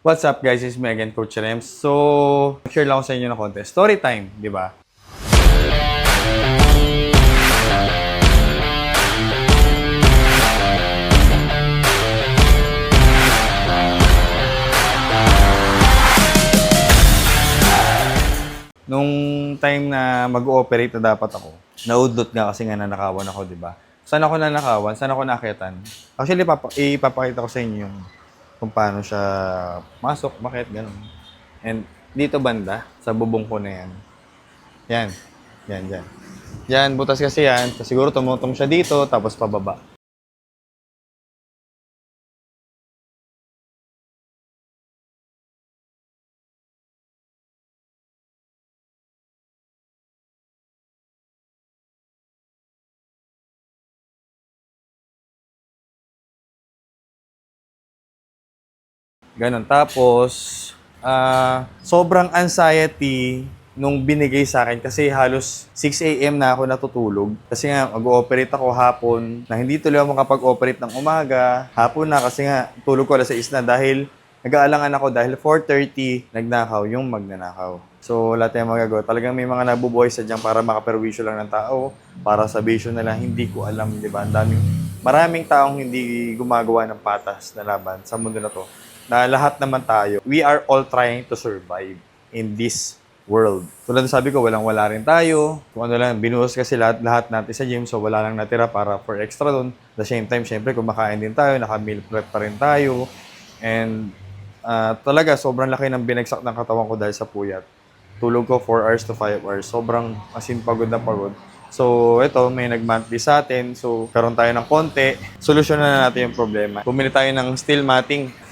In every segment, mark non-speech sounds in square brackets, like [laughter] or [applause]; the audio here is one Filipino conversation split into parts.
What's up guys, it's me again, Coach Rems. So, share lang ako sa inyo ng konti. Story time, di ba? Nung time na mag-ooperate na dapat ako, naudlot nga kasi nga nanakawan ako, di ba? Saan ako nanakawan? Saan ako nakitan? Actually, papa- ipapakita ko sa inyo yung kung paano siya masok, bakit, ganun. And dito banda, sa bubong ko na yan. Yan. Yan, yan. Yan, butas kasi yan. Siguro tumutong siya dito, tapos pababa. Ganon. Tapos, ah, sobrang anxiety nung binigay sa akin kasi halos 6 a.m. na ako natutulog. Kasi nga, mag-ooperate ako hapon na hindi tuloy ako makapag-operate ng umaga. Hapon na kasi nga, tulog ko alas 6 na dahil nag-aalangan ako dahil 4.30 nagnakaw yung magnanakaw. So, wala tayong magagawa. Talagang may mga nabubuhay sa dyan para makaperwisyo lang ng tao, para sa vision na lang, hindi ko alam, di ba? Ang daming, maraming taong hindi gumagawa ng patas na laban sa mundo na to na lahat naman tayo, we are all trying to survive in this world. Tulad ng sabi ko, walang-wala rin tayo. Kung ano lang, binuhos kasi lahat, lahat natin sa gym, so wala lang natira para for extra. At the same time, syempre, kumakain din tayo, naka-meal prep pa rin tayo. And ah, talaga, sobrang laki ng binagsak ng katawan ko dahil sa puyat. Tulog ko 4 hours to 5 hours. Sobrang asin pagod na pagod. So, ito, may nag-monthly sa atin. So, karoon tayo ng konti. Solusyonan na natin yung problema. Bumili tayo ng steel matting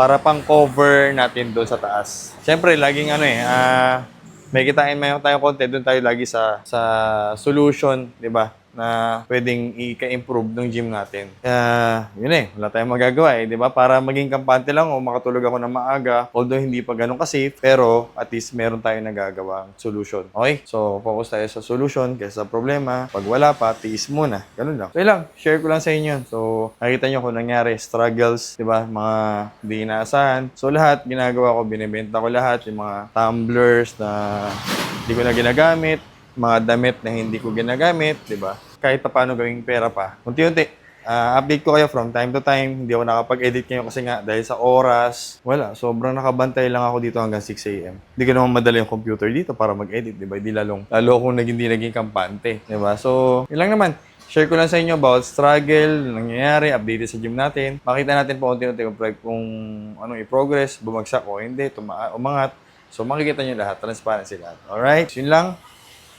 para pang cover natin doon sa taas. Siyempre, laging ano eh, ah, may kitain may tayo konti, doon tayo lagi sa sa solution, 'di ba? Na pwedeng i-improve ng gym natin. Kaya, yun eh, wala tayong magagawa eh, di ba? Para maging kampante lang o makatulog ako ng maaga, although hindi pa ganun ka-safe, pero at least meron tayong nagagawang solution. Okay? So, focus tayo sa solution kaysa sa problema. Pag wala pa, tiis muna. Ganun lang. So, yun lang. Share ko lang sa inyo. So, nakita nyo kung nangyari, struggles, di ba? Mga di inaasahan. So, lahat, ginagawa ko, binibenta ko lahat. Yung mga tumblers na hindi ko na ginagamit, mga damit na hindi ko ginagamit, di ba? Kahit pa paano gawing pera pa. Unti-unti, ah, update ko kayo from time to time. Hindi ako nakapag-edit ngayon kasi nga dahil sa oras. Wala, sobrang nakabantay lang ako dito hanggang 6 a.m. Hindi ko naman madala yung computer dito para mag-edit, di ba? Hindi lalong, lalo akong naging, hindi naging kampante, di ba? So, yun lang naman. Share ko lang sa inyo about struggle, nangyayari, updated sa gym natin. Makita natin po unti-unti kung, kung anong i-progress, bumagsak o hindi, tuma- umangat. So, makikita nyo lahat, transparency lahat. Alright? Yun lang.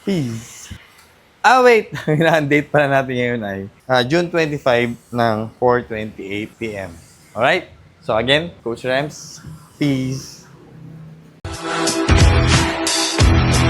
Peace. Ah, wait! [laughs] Ina-date pala natin ngayon ay ah, June 25 ng 4.28 p.m. Alright? So again, Coach Rems, peace.